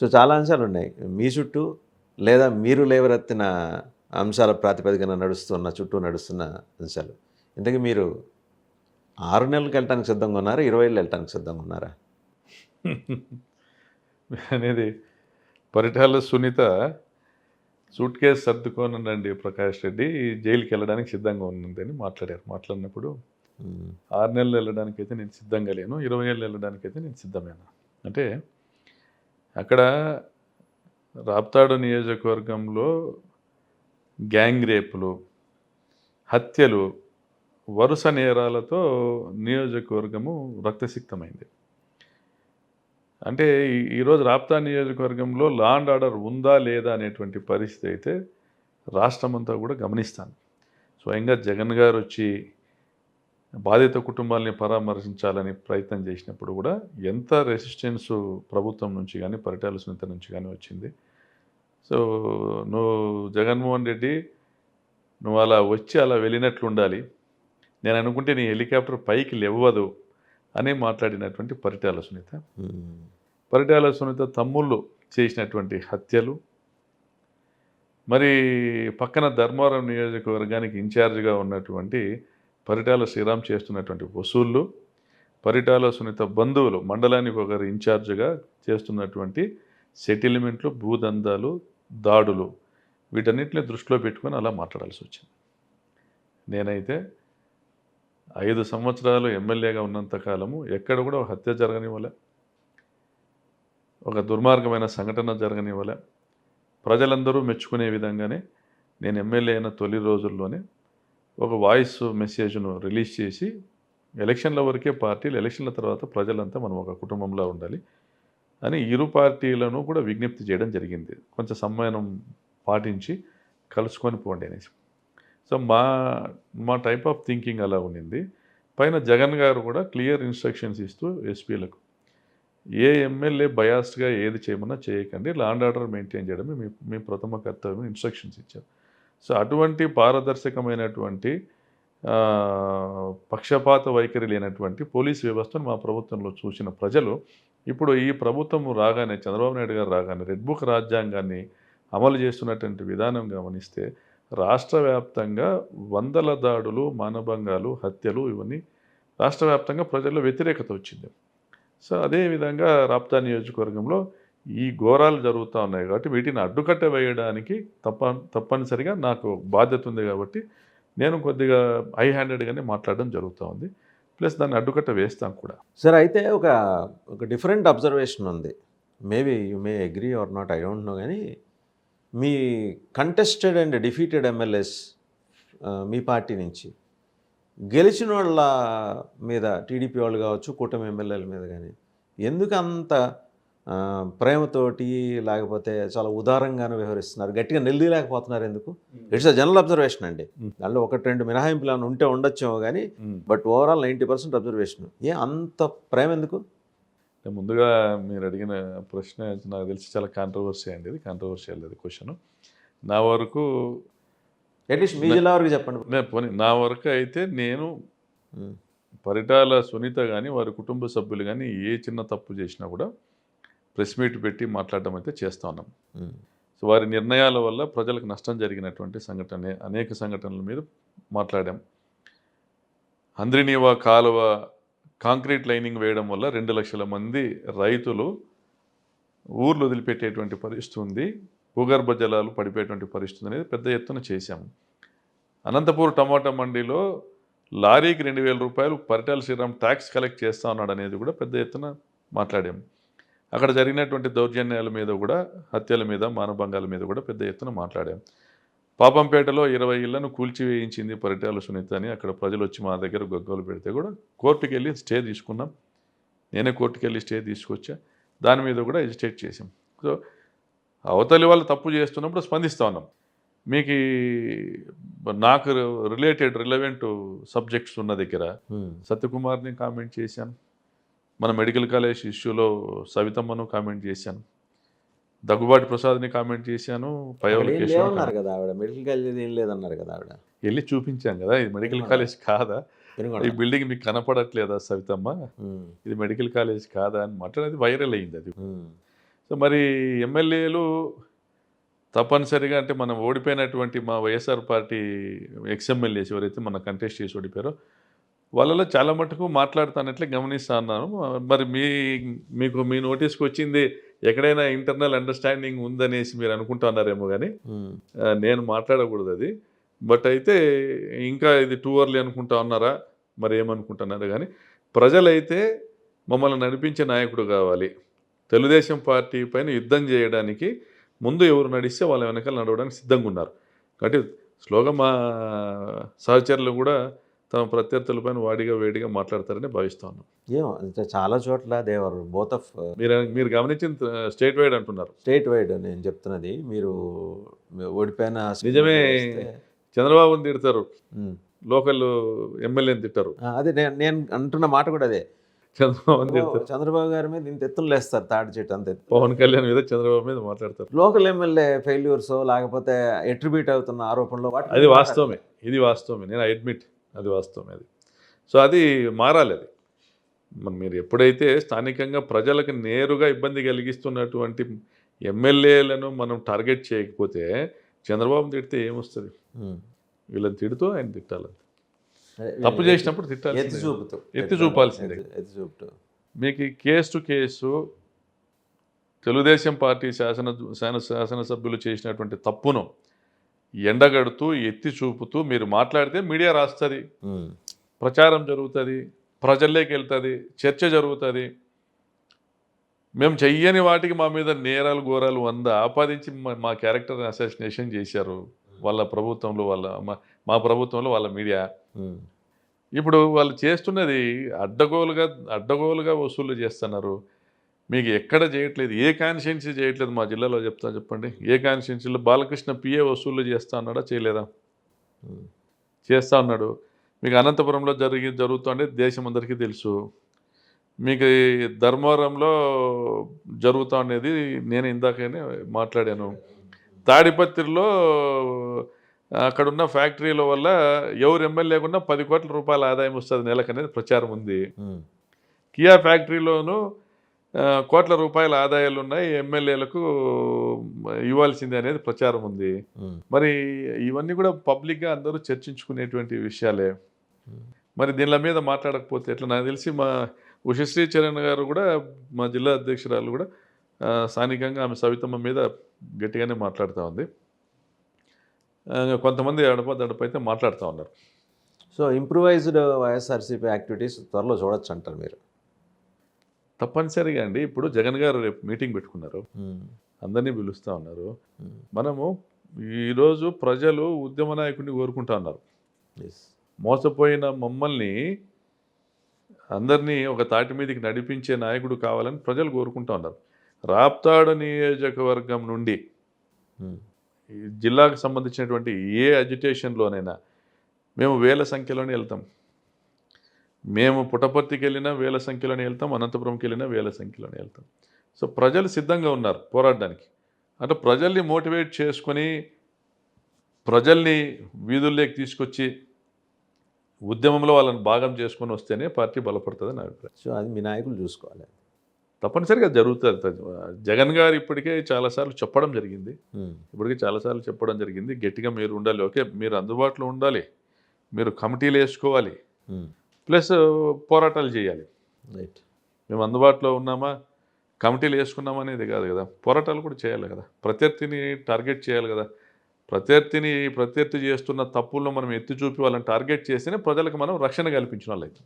So చాలా అంశాలు ఉన్నాయి. మీ చుట్టూ లేదా మీరు లేవరెత్తిన అంశాల ప్రాతిపదికన నడుస్తున్న చుట్టూ నడుస్తున్న అంశాలు. ఇంతకీ మీరు ఆరు నెలలకు వెళ్ళటానికి సిద్ధంగా ఉన్నారా? ఇరవై ఏళ్ళు వెళ్ళటానికి సిద్ధంగా ఉన్నారా? అనేది పరిటాల సునీత సూట్ కేసు సర్దుకోనండి ప్రకాష్ రెడ్డి. జైలుకి వెళ్ళడానికి సిద్ధంగా ఉన్నదని మాట్లాడారు. మాట్లాడినప్పుడు ఆరు నెలలు వెళ్ళడానికి అయితే నేను సిద్ధంగా లేను ఇరవై ఏళ్ళు వెళ్ళడానికి అయితే నేను సిద్ధమేనా? అంటే అక్కడ రాప్తాడు నియోజకవర్గంలో గ్యాంగ్ రేపులు హత్యలు వరుస నేరాలతో నియోజకవర్గము రక్తసిక్తమైంది. అంటే ఈరోజు రాప్తా నియోజకవర్గంలో లా అండ్ ఆర్డర్ ఉందా లేదా అనేటువంటి పరిస్థితి అయితే రాష్ట్రమంతా కూడా గమనిస్తాను స్వయంగా జగన్ గారు వచ్చి బాధిత కుటుంబాలని పరామర్శించాలని ప్రయత్నం చేసినప్పుడు కూడా ఎంత రెసిస్టెన్స్ ప్రభుత్వం నుంచి కానీ పరిటాల సునీత నుంచి కానీ వచ్చింది. సో నువ్వు జగన్మోహన్ రెడ్డి నువ్వు అలా వచ్చి అలా వెళ్ళినట్లు ఉండాలి. నేను అనుకుంటే నీ హెలికాప్టర్ పైకి లేవ్వదు అని మాట్లాడినటువంటి పరిటాల సునీత పరిటాల సునీత తమ్ముళ్ళు చేసినటువంటి హత్యలు. మరి పక్కన ధర్మవరం నియోజకవర్గానికి ఇన్ఛార్జిగా ఉన్నటువంటి పరిటాల శ్రీరామ్ చేస్తున్నటువంటి వసూళ్ళు పరిటాల సునీత బంధువులు మండలానికి ఒకరు ఇన్ఛార్జ్గా చేస్తున్నటువంటి సెటిల్మెంట్లు భూదందాలు దాడులు వీటన్నిటిని దృష్టిలో పెట్టుకొని అలా మాట్లాడాల్సి వచ్చింది. నేనైతే ఐదు సంవత్సరాలు ఎమ్మెల్యేగా ఉన్నంత కాలము ఎక్కడ కూడా ఒక హత్య జరగనివ్వలే. ఒక దుర్మార్గమైన సంఘటన జరగనివ్వలే. ప్రజలందరూ మెచ్చుకునే విధంగానే నేను ఎమ్మెల్యే అయిన తొలి రోజుల్లోనే ఒక వాయిస్ మెసేజ్ను రిలీజ్ చేసి ఎలక్షన్ల వరకే పార్టీలు ఎలక్షన్ల తర్వాత ప్రజలంతా మనం ఒక కుటుంబంలో ఉండాలి అని ఇరు పార్టీలను కూడా విజ్ఞప్తి చేయడం జరిగింది. కొంచెం సమ్మానం పాటించి కలుసుకొని పోండి అనేసి. సో మా మా టైప్ ఆఫ్ థింకింగ్ అలా ఉన్నింది. పైన జగన్ గారు కూడా క్లియర్ ఇన్స్ట్రక్షన్స్ ఇస్తూ ఎస్పీలకు ఏ ఎమ్మెల్యే బయాస్డ్గా ఏది చేయమన్నా చేయకండి లాండ్ ఆర్డర్ మెయింటైన్ చేయడమే మీ మీ ప్రథమ కర్తవ్యం ఇన్స్ట్రక్షన్స్ ఇచ్చారు. సో అటువంటి పారదర్శకమైనటువంటి పక్షపాత వైఖరి లేనటువంటి పోలీస్ వ్యవస్థను మా ప్రభుత్వంలో చూసిన ప్రజలు ఇప్పుడు ఈ ప్రభుత్వం రాగానే చంద్రబాబు నాయుడు గారు రాగానే రెడ్ బుక్ రాజ్యాంగాన్ని అమలు చేస్తున్నటువంటి విధానం గమనిస్తే రాష్ట్ర వ్యాప్తంగా వందల దాడులు మానభంగాలు హత్యలు ఇవన్నీ రాష్ట్ర వ్యాప్తంగా ప్రజల్లో వ్యతిరేకత వచ్చింది. సో అదేవిధంగా రాప్తా నియోజకవర్గంలో ఈ ఘోరాలు జరుగుతూ ఉన్నాయి కాబట్టి వీటిని అడ్డుకట్ట వేయడానికి తప్ప తప్పనిసరిగా నాకు బాధ్యత ఉంది కాబట్టి నేను కొద్దిగా హై హ్యాండెడ్గానే మాట్లాడడం జరుగుతూ ఉంది. ప్లస్ దాన్ని అడ్డుకట్ట వేస్తాం కూడా. సార్ అయితే ఒక ఒక డిఫరెంట్ అబ్జర్వేషన్ ఉంది. Maybe you may agree or not I don't know కానీ మీ కంటెస్టెడ్ అండ్ డిఫీటెడ్ ఎమ్మెల్యేస్ మీ పార్టీ నుంచి గెలిచిన వాళ్ళ మీద టీడీపీ వాళ్ళు కావచ్చు కూటమి ఎమ్మెల్యేల మీద కానీ ఎందుకు అంత ప్రేమతోటి లేకపోతే చాలా ఉదారంగానే వ్యవహరిస్తున్నారు. గట్టిగా నిలదీయలేకపోతున్నారు ఎందుకు? ఇట్స్ అ జనరల్ అబ్జర్వేషన్ అండి. దానిలో ఒకటి రెండు మినహాయింపులు ఏమైనా ఉంటే ఉండొచ్చేమో కానీ but overall ninety percent observation ఏ అంత ప్రేమ ఎందుకు? ముందుగా మీరు అడిగిన ప్రశ్న నాకు తెలిసి చాలా కాంట్రవర్సీ అండి ఇది. కాంట్రవర్షియల్ అది క్వశ్చన్ నా వరకు అట్లీస్ట్ మీ జిల్లా వరకు చెప్పండి. నేను పోనీ నా వరకు అయితే నేను. పరిటాల సునీత కానీ వారి కుటుంబ సభ్యులు కానీ ఏ చిన్న తప్పు చేసినా కూడా ప్రెస్ మీట్ పెట్టి మాట్లాడడం అయితే చేస్తా ఉన్నాం. సో వారి నిర్ణయాల వల్ల ప్రజలకు నష్టం జరిగినటువంటి సంఘటన అనేక సంఘటనల మీద మాట్లాడాం. హంద్రినీవా కాలువ కాంక్రీట్ లైనింగ్ వేయడం వల్ల రెండు లక్షల మంది రైతులు ఊర్లు వదిలిపెట్టేటువంటి పరిస్థితి ఉంది. భూగర్భ జలాలు పడిపోయేటువంటి పరిస్థితి అనేది పెద్ద ఎత్తున చేశాము అనంతపూర్ టమాటా మండీలో లారీకి రెండు వేల రూపాయలు పరిటాల శ్రీరామ్ ట్యాక్స్ కలెక్ట్ చేస్తా ఉన్నాడు అనేది కూడా పెద్ద ఎత్తున మాట్లాడాము అక్కడ జరిగినటువంటి దౌర్జన్యాల మీద కూడా హత్యల మీద మానభంగాల మీద కూడా పెద్ద ఎత్తున మాట్లాడాం. పాపంపేటలో ఇరవై ఇళ్ళను కూల్చివేయించింది పరిటాల సునీత అని అక్కడ ప్రజలు వచ్చి మా దగ్గర గొగ్గోలు పెడితే కూడా కోర్టుకి వెళ్ళి స్టే తీసుకున్నాం. నేనే కోర్టుకి వెళ్ళి స్టే తీసుకొచ్చా. దాని మీద కూడా ఎజిటేట్ చేసాం సో అవతలి వాళ్ళు తప్పు చేస్తున్నప్పుడు స్పందిస్తూ ఉన్నాం. మీకు నాకు రిలేటెడ్ రిలవెంట్ సబ్జెక్ట్స్ ఉన్న దగ్గర. సత్యకుమార్ని కామెంట్ చేశాను. మన మెడికల్ కాలేజ్ ఇష్యూలో సవితమ్మను కామెంట్ చేశాను. దగ్గుబాటి ప్రసాద్ని కామెంట్ చేశాను కదా ఆవిడ? మెడికల్ కాలేజ్ ఏం లేదన్నారు కదా ఆవిడ? వెళ్ళి చూపించాం కదా ఇది మెడికల్ కాలేజ్ కాదా. ఈ బిల్డింగ్ మీకు కనపడట్లేదా సవితమ్మ. ఇది మెడికల్ కాలేజ్ కాదా అని మాట్లాడేది వైరల్ అయింది అది. సో మరి ఎమ్మెల్యేలు తప్పనిసరిగా అంటే మనం ఓడిపోయినటువంటి మా వైఎస్ఆర్ పార్టీ ఎక్స్ఎమ్మెల్యేస్ ఎవరైతే మన కంటెస్ట్ చేసి ఓడిపోయారో వాళ్ళలో చాలా మటుకు మాట్లాడుతానట్లే గమనిస్తా ఉన్నాను మరి మీ మీకు మీ నోటీస్కి వచ్చింది ఎక్కడైనా ఇంటర్నల్ అండర్స్టాండింగ్ ఉందనేసి మీరు అనుకుంటున్నారేమో కానీ నేను మాట్లాడకూడదు అది. బట్ అయితే ఇంకా ఇది టూ అర్లీ అనుకుంటా ఉన్నారా? మరి ఏమనుకుంటున్నారు కానీ ప్రజలైతే మమ్మల్ని నడిపించే నాయకుడు కావాలి. తెలుగుదేశం పార్టీ పైన యుద్ధం చేయడానికి ముందు ఎవరు నడిస్తే వాళ్ళ వెనకాల నడవడానికి సిద్ధంగా ఉన్నారు. కాబట్టి స్లోగా మా సహచరులు కూడా తమ ప్రత్యర్థులపైన వాడిగా వేడిగా మాట్లాడతారని భావిస్తా ఉన్నాం. ఏమో అంటే చాలా చోట్ల దేవర్ బోత్ ఆఫ్ మీరు మీరు గమనించిన స్టేట్ వైడ్ అంటున్నారు. స్టేట్ వైడ్ నేను చెప్తున్నది మీరు ఓడిపోయిన నిజమే. చంద్రబాబుని తిడతారు. లోకల్ ఎమ్మెల్యేని తిట్టారు. అదే నేను నేను అంటున్న మాట కూడా అదే. చంద్రబాబుని తిడతారు. చంద్రబాబు గారి మీద ఇంత ఎత్తులు లేస్తారు తాడి చెట్టు అంత పవన్ కళ్యాణ్ మీద చంద్రబాబు మీద మాట్లాడతారు. లోకల్ ఎమ్మెల్యే ఫెయిల్యూర్స్ లేకపోతే ఎట్రిబ్యూట్ అవుతున్న ఆరోపణలు అది వాస్తవమే. ఇది వాస్తవమే. నేను అడ్మిట్. అది వాస్తవమే అది. సో అది మారాలి అది. మరి మీరు ఎప్పుడైతే స్థానికంగా ప్రజలకు నేరుగా ఇబ్బంది కలిగిస్తున్నటువంటి ఎమ్మెల్యేలను మనం టార్గెట్ చేయకపోతే చంద్రబాబు తిడితే ఏమొస్తుంది. వీళ్ళని తిడుతూ ఆయన తిట్టాలి తప్పు చేసినప్పుడు తిట్టాలి ఎత్తి చూపుతూ. ఎత్తి చూపాల్సిందే. ఎత్తి- చూపుతూ. మీకు case to case Telugu Desam party శాసన శాసన శాసనసభ్యులు చేసినటువంటి తప్పును ఎండగడుతూ ఎత్తి చూపుతూ మీరు మాట్లాడితే మీడియా రాస్తుంది. ప్రచారం జరుగుతుంది ప్రజల్లోకి వెళ్తుంది చర్చ జరుగుతుంది మేము చెయ్యని వాటికి మా మీద నేరాలు ఘోరాలు వంద ఆపాదించి మా- మా క్యారెక్టర్ అసాసినేషన్ చేశారు వాళ్ళ ప్రభుత్వంలో వాళ్ళ మా- మా ప్రభుత్వంలో వాళ్ళ మీడియా. ఇప్పుడు వాళ్ళు చేస్తున్నది అడ్డగోలుగా అడ్డగోలుగా వసూలు చేస్తున్నారు మీకు ఎక్కడ చేయట్లేదు ఏ కాన్స్టిట్యున్సీ చేయట్లేదు మా జిల్లాలో చెప్తా చెప్పండి. ఏ కాన్స్టిట్యున్సీలో బాలకృష్ణ పిఏ వసూలు చేస్తా అన్నాడా చేయలేదా. చేస్తా ఉన్నాడు మీకు అనంతపురంలో జరిగి జరుగుతుండే దేశం అందరికీ తెలుసు. మీకు ధర్మవరంలో జరుగుతూ ఉండేది నేను ఇందాకనే మాట్లాడాను. తాడిపత్రిలో అక్కడున్న ఫ్యాక్టరీల వల్ల ఎవరు ఎమ్మెల్యేకున్నా పది కోట్ల రూపాయల ఆదాయం వస్తుంది నెలకు అనేది ప్రచారం ఉంది. కియా ఫ్యాక్టరీలోనూ కోట్ల రూపాయల ఆదాయాలు ఉన్నాయి ఎమ్మెల్యేలకు ఇవ్వాల్సిందే అనేది ప్రచారం ఉంది. మరి ఇవన్నీ కూడా పబ్లిక్గా అందరూ చర్చించుకునేటువంటి విషయాలే. మరి దీనిల మీద మాట్లాడకపోతే ఎట్లా? నాకు తెలిసి మా ఉషశ్రీ చరణ్ గారు కూడా మా జిల్లా అధ్యక్షురాలు కూడా స్థానికంగా ఆమె సవితమ్మ మీద గట్టిగానే మాట్లాడుతూ ఉంది. కొంతమంది అడప దడప అయితే మాట్లాడుతూ ఉన్నారు. సో ఇంప్రూవైజ్డ్ వైఎస్ఆర్సీపీ యాక్టివిటీస్ త్వరలో చూడొచ్చు అంటారు మీరు. తప్పనిసరిగా అండి. ఇప్పుడు జగన్ గారు రేపు మీటింగ్ పెట్టుకున్నారు. అందరినీ పిలుస్తూ ఉన్నారు. మనము ఈరోజు ప్రజలు ఉద్యమ నాయకుడిని కోరుకుంటా ఉన్నారు. మోసపోయిన మమ్మల్ని అందరినీ ఒక తాటి మీదకి నడిపించే నాయకుడు కావాలని ప్రజలు కోరుకుంటా ఉన్నారు. రాప్తాడు నియోజకవర్గం నుండి జిల్లాకు సంబంధించినటువంటి ఏ అజిటేషన్లోనైనా మేము వేల సంఖ్యలోనే వెళ్తాం. మేము పుటపర్తికి వెళ్ళినా వేల సంఖ్యలోనే వెళ్తాం అనంతపురంకి వెళ్ళినా వేల సంఖ్యలోనే వెళ్తాం. సో ప్రజలు సిద్ధంగా ఉన్నారు పోరాడడానికి. అంటే ప్రజల్ని మోటివేట్ చేసుకొని ప్రజల్ని వీధుల్లోకి తీసుకొచ్చి ఉద్యమంలో వాళ్ళని భాగం చేసుకొని వస్తేనే పార్టీ బలపడుతుంది నా అభిప్రాయం. సో అది మీ నాయకులు చూసుకోవాలి. తప్పనిసరిగా జరుగుతుంది. జగన్ గారు ఇప్పటికే చాలాసార్లు చెప్పడం జరిగింది. ఇప్పటికే చాలాసార్లు చెప్పడం జరిగింది. గట్టిగా మీరు ఉండాలి. ఓకే మీరు అందుబాటులో ఉండాలి. మీరు కమిటీలు వేసుకోవాలి. ప్లస్ పోరాటాలు చేయాలి. రైట్ మేము అందుబాటులో ఉన్నామా? కమిటీలు వేసుకున్నామా అనేది కాదు కదా. పోరాటాలు కూడా చేయాలి కదా. ప్రత్యర్థిని టార్గెట్ చేయాలి కదా. ప్రత్యర్థిని ప్రత్యర్థి చేస్తున్న తప్పులను మనం ఎత్తి చూపి వాళ్ళని టార్గెట్ చేస్తేనే ప్రజలకు మనం రక్షణ కల్పించిన వాళ్ళు.